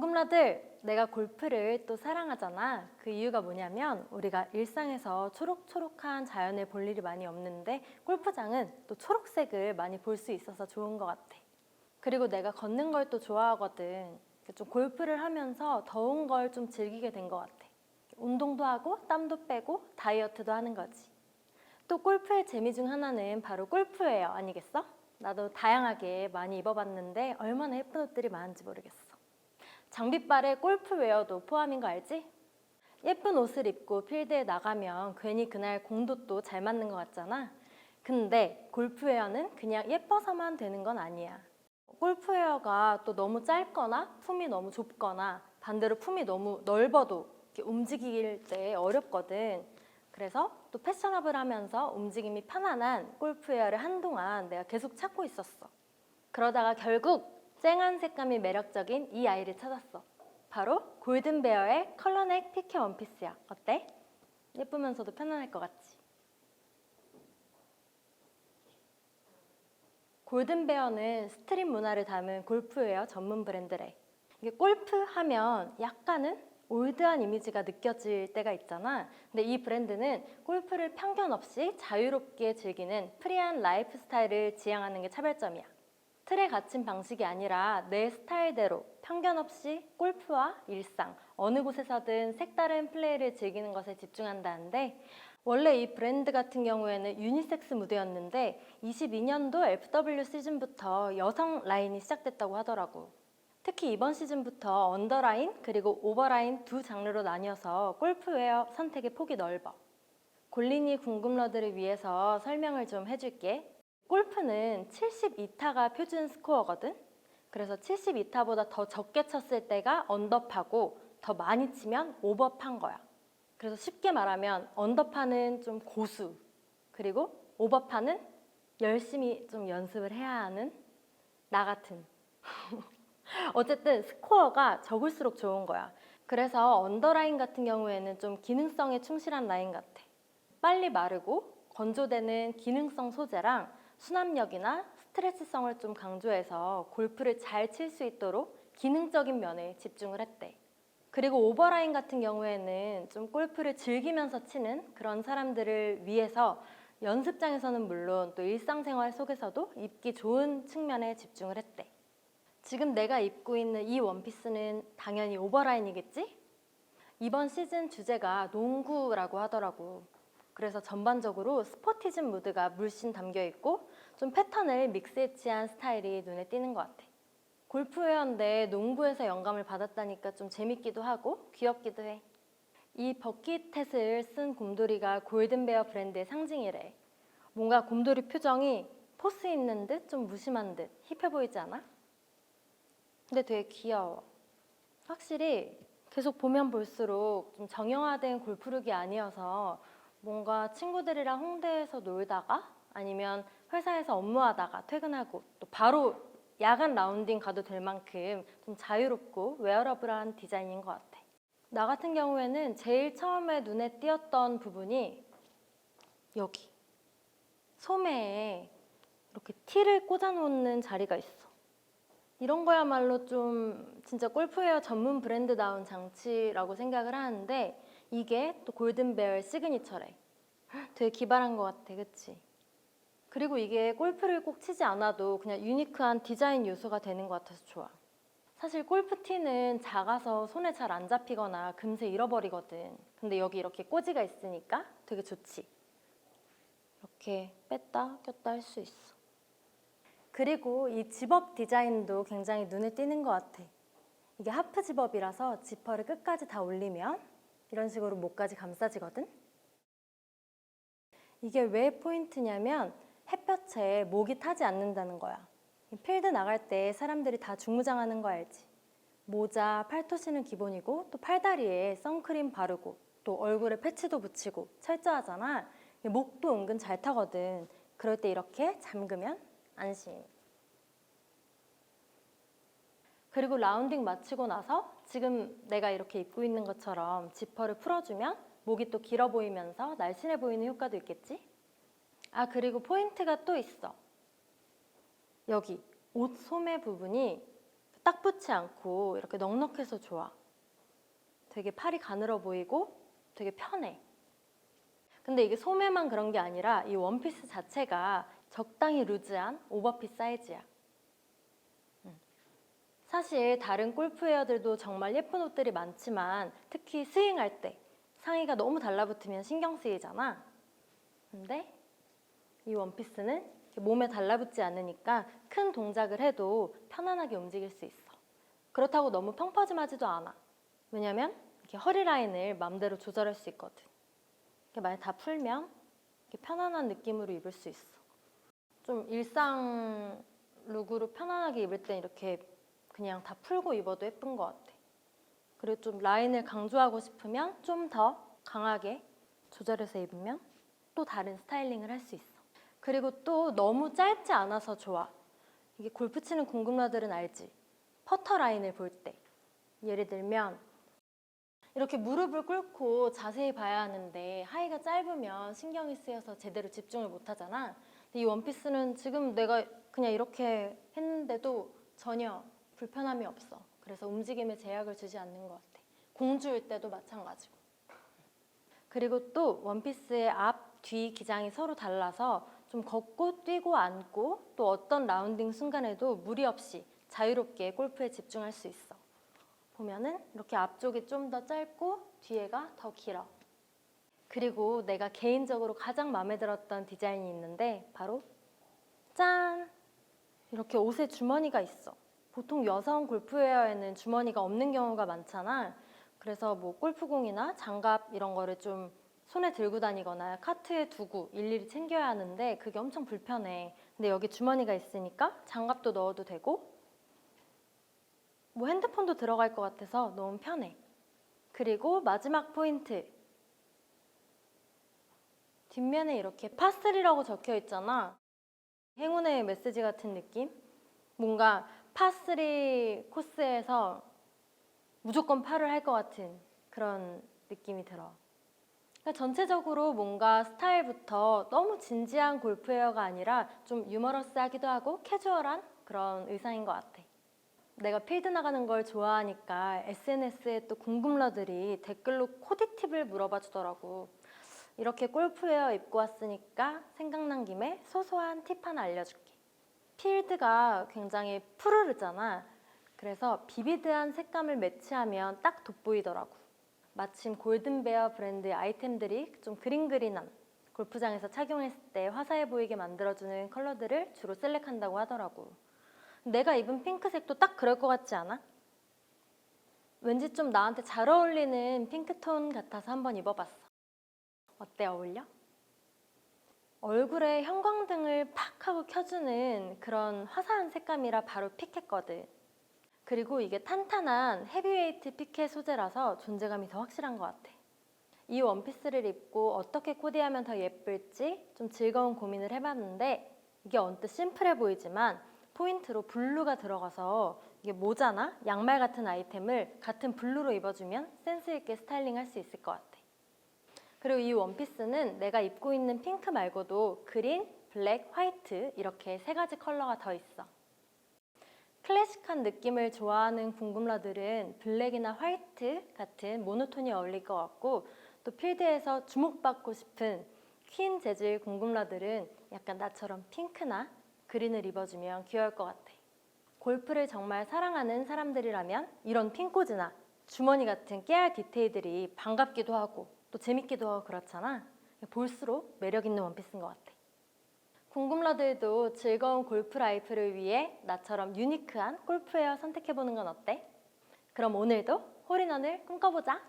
궁금라들, 내가 골프를 또 사랑하잖아. 그 이유가 뭐냐면 우리가 일상에서 초록초록한 자연을 볼 일이 많이 없는데 골프장은 또 초록색을 많이 볼 수 있어서 좋은 것 같아. 그리고 내가 걷는 걸 또 좋아하거든. 좀 골프를 하면서 더운 걸 좀 즐기게 된 것 같아. 운동도 하고 땀도 빼고 다이어트도 하는 거지. 또 골프의 재미 중 하나는 바로 골프웨어 아니겠어? 나도 다양하게 많이 입어봤는데 얼마나 예쁜 옷들이 많은지 모르겠어. 장비빨에 골프웨어도 포함인 거 알지? 예쁜 옷을 입고 필드에 나가면 괜히 그날 공도 또 잘 맞는 것 같잖아. 근데 골프웨어는 그냥 예뻐서만 되는 건 아니야. 골프웨어가 또 너무 짧거나 품이 너무 좁거나 반대로 품이 너무 넓어도 움직일 때 어렵거든. 그래서 또 패셔너블하면서 움직임이 편안한 골프웨어를 한동안 내가 계속 찾고 있었어. 그러다가 결국 쨍한 색감이 매력적인 이 아이를 찾았어. 바로 골든베어의 컬러넥 피케 원피스야. 어때? 예쁘면서도 편안할 것 같지? 골든베어는 스트릿 문화를 담은 골프웨어 전문 브랜드래. 이게 골프 하면 약간은 올드한 이미지가 느껴질 때가 있잖아. 근데 이 브랜드는 골프를 편견 없이 자유롭게 즐기는 프리한 라이프 스타일을 지향하는 게 차별점이야. 틀에 갇힌 방식이 아니라 내 스타일대로 편견 없이 골프와 일상, 어느 곳에서든 색다른 플레이를 즐기는 것에 집중한다는데 원래 이 브랜드 같은 경우에는 유니섹스 무대였는데 22년도 FW 시즌부터 여성 라인이 시작됐다고 하더라고. 특히 이번 시즌부터 언더라인 그리고 오버라인 두 장르로 나뉘어서 골프웨어 선택의 폭이 넓어. 골린이 궁금러들을 위해서 설명을 좀 해줄게. 골프는 72타가 표준 스코어거든. 그래서 72타보다 더 적게 쳤을 때가 언더파고 더 많이 치면 오버파인 거야. 그래서 쉽게 말하면 언더파는 좀 고수, 그리고 오버파는 열심히 좀 연습을 해야 하는 나 같은. 어쨌든 스코어가 적을수록 좋은 거야. 그래서 언더라인 같은 경우에는 좀 기능성에 충실한 라인 같아. 빨리 마르고 건조되는 기능성 소재랑 수납력이나 스트레치성을 좀 강조해서 골프를 잘 칠 수 있도록 기능적인 면에 집중을 했대. 그리고 오버라인 같은 경우에는 좀 골프를 즐기면서 치는 그런 사람들을 위해서 연습장에서는 물론 또 일상생활 속에서도 입기 좋은 측면에 집중을 했대. 지금 내가 입고 있는 이 원피스는 당연히 오버라인이겠지? 이번 시즌 주제가 농구라고 하더라고. 그래서 전반적으로 스포티즘 무드가 물씬 담겨 있고 좀 패턴을 믹스해치한 스타일이 눈에 띄는 것 같아. 골프웨어인데 농구에서 영감을 받았다니까 좀 재밌기도 하고 귀엽기도 해. 이 버킷햇을 쓴 곰돌이가 골든베어 브랜드의 상징이래. 뭔가 곰돌이 표정이 포스 있는 듯 좀 무심한 듯 힙해 보이지 않아? 근데 되게 귀여워. 확실히 계속 보면 볼수록 좀 정형화된 골프룩이 아니어서 뭔가 친구들이랑 홍대에서 놀다가 아니면 회사에서 업무하다가 퇴근하고 또 바로 야간 라운딩 가도 될 만큼 좀 자유롭고 웨어러블한 디자인인 것 같아. 나 같은 경우에는 제일 처음에 눈에 띄었던 부분이 여기 소매에 이렇게 티를 꽂아놓는 자리가 있어. 이런 거야말로 좀 진짜 골프웨어 전문 브랜드다운 장치라고 생각을 하는데 이게 또 골든베어의 시그니처래. 되게 기발한 것 같아, 그치? 그리고 이게 골프를 꼭 치지 않아도 그냥 유니크한 디자인 요소가 되는 것 같아서 좋아. 사실 골프티는 작아서 손에 잘 안 잡히거나 금세 잃어버리거든. 근데 여기 이렇게 꽂이가 있으니까 되게 좋지. 이렇게 뺐다 꼈다 할 수 있어. 그리고 이 집업 디자인도 굉장히 눈에 띄는 것 같아. 이게 하프 집업이라서 지퍼를 끝까지 다 올리면 이런 식으로 목까지 감싸지거든. 이게 왜 포인트냐면 햇볕에 목이 타지 않는다는 거야. 이 필드 나갈 때 사람들이 다 중무장하는 거 알지? 모자, 팔토시는 기본이고 또 팔다리에 선크림 바르고 또 얼굴에 패치도 붙이고 철저하잖아. 목도 은근 잘 타거든. 그럴 때 이렇게 잠그면 안심. 그리고 라운딩 마치고 나서 지금 내가 이렇게 입고 있는 것처럼 지퍼를 풀어주면 목이 또 길어 보이면서 날씬해 보이는 효과도 있겠지? 아, 그리고 포인트가 또 있어. 여기 옷 소매 부분이 딱 붙지 않고 이렇게 넉넉해서 좋아. 되게 팔이 가늘어 보이고 되게 편해. 근데 이게 소매만 그런 게 아니라 이 원피스 자체가 적당히 루즈한 오버핏 사이즈야. 음. 사실 다른 골프 웨어들도 정말 예쁜 옷들이 많지만 특히 스윙할 때 상의가 너무 달라붙으면 신경 쓰이잖아. 근데 이 원피스는 몸에 달라붙지 않으니까 큰 동작을 해도 편안하게 움직일 수 있어. 그렇다고 너무 펑퍼짐하지도 않아. 왜냐면 이렇게 허리 라인을 마음대로 조절할 수 있거든. 이렇게 만약 다 풀면 이렇게 편안한 느낌으로 입을 수 있어. 좀 일상 룩으로 편안하게 입을 땐 이렇게 그냥 다 풀고 입어도 예쁜 것 같아. 그리고 좀 라인을 강조하고 싶으면 좀 더 강하게 조절해서 입으면 또 다른 스타일링을 할 수 있어. 그리고 또 너무 짧지 않아서 좋아. 이게 골프 치는 궁금러들은 알지? 퍼터 라인을 볼 때. 예를 들면 이렇게 무릎을 꿇고 자세히 봐야 하는데 하의가 짧으면 신경이 쓰여서 제대로 집중을 못 하잖아. 근데 이 원피스는 지금 내가 그냥 이렇게 했는데도 전혀 불편함이 없어. 그래서 움직임에 제약을 주지 않는 것 같아. 공주일 때도 마찬가지고. 그리고 또 원피스의 앞, 뒤 기장이 서로 달라서 좀 걷고 뛰고 앉고 또 어떤 라운딩 순간에도 무리 없이 자유롭게 골프에 집중할 수 있어. 보면은 이렇게 앞쪽이 좀 더 짧고 뒤에가 더 길어. 그리고 내가 개인적으로 가장 마음에 들었던 디자인이 있는데 바로 짠! 이렇게 옷에 주머니가 있어. 보통 여성 골프웨어에는 주머니가 없는 경우가 많잖아. 그래서 뭐 골프공이나 장갑 이런 거를 좀 손에 들고 다니거나 카트에 두고 일일이 챙겨야 하는데 그게 엄청 불편해. 근데 여기 주머니가 있으니까 장갑도 넣어도 되고 뭐 핸드폰도 들어갈 것 같아서 너무 편해. 그리고 마지막 포인트. 뒷면에 이렇게 파3라고 적혀 있잖아. 행운의 메시지 같은 느낌? 뭔가 파3 코스에서 무조건 파를 할 것 같은 그런 느낌이 들어. 그러니까 전체적으로 뭔가 스타일부터 너무 진지한 골프웨어가 아니라 좀 유머러스하기도 하고 캐주얼한 그런 의상인 것 같아. 내가 필드 나가는 걸 좋아하니까 SNS에 또 궁금러들이 댓글로 코디 팁을 물어봐 주더라고. 이렇게 골프웨어 입고 왔으니까 생각난 김에 소소한 팁 하나 알려줄게. 필드가 굉장히 푸르르잖아. 그래서 비비드한 색감을 매치하면 딱 돋보이더라고. 마침 골든베어 브랜드의 아이템들이 좀 그린그린한 골프장에서 착용했을 때 화사해 보이게 만들어주는 컬러들을 주로 셀렉한다고 하더라고. 내가 입은 핑크색도 딱 그럴 것 같지 않아? 왠지 좀 나한테 잘 어울리는 핑크톤 같아서 한번 입어봤어. 어때 어울려? 얼굴에 형광등을 팍 하고 켜주는 그런 화사한 색감이라 바로 픽했거든. 그리고 이게 탄탄한 헤비웨이트 피켓 소재라서 존재감이 더 확실한 것 같아. 이 원피스를 입고 어떻게 코디하면 더 예쁠지 좀 즐거운 고민을 해봤는데 이게 언뜻 심플해 보이지만 포인트로 블루가 들어가서 이게 모자나 양말 같은 아이템을 같은 블루로 입어주면 센스 있게 스타일링 할 수 있을 것 같아. 그리고 이 원피스는 내가 입고 있는 핑크 말고도 그린, 블랙, 화이트 이렇게 세 가지 컬러가 더 있어. 클래식한 느낌을 좋아하는 궁금러들은 블랙이나 화이트 같은 모노톤이 어울릴 것 같고 또 필드에서 주목받고 싶은 퀸 재질 궁금러들은 약간 나처럼 핑크나 그린을 입어주면 귀여울 것 같아. 골프를 정말 사랑하는 사람들이라면 이런 핑코즈나 주머니 같은 깨알 디테일들이 반갑기도 하고 또 재밌기도 하고 그렇잖아. 볼수록 매력 있는 원피스인 것 같아. 궁금러들도 즐거운 골프 라이프를 위해 나처럼 유니크한 골프웨어 선택해보는 건 어때? 그럼 오늘도 홀인원을 꿈꿔보자.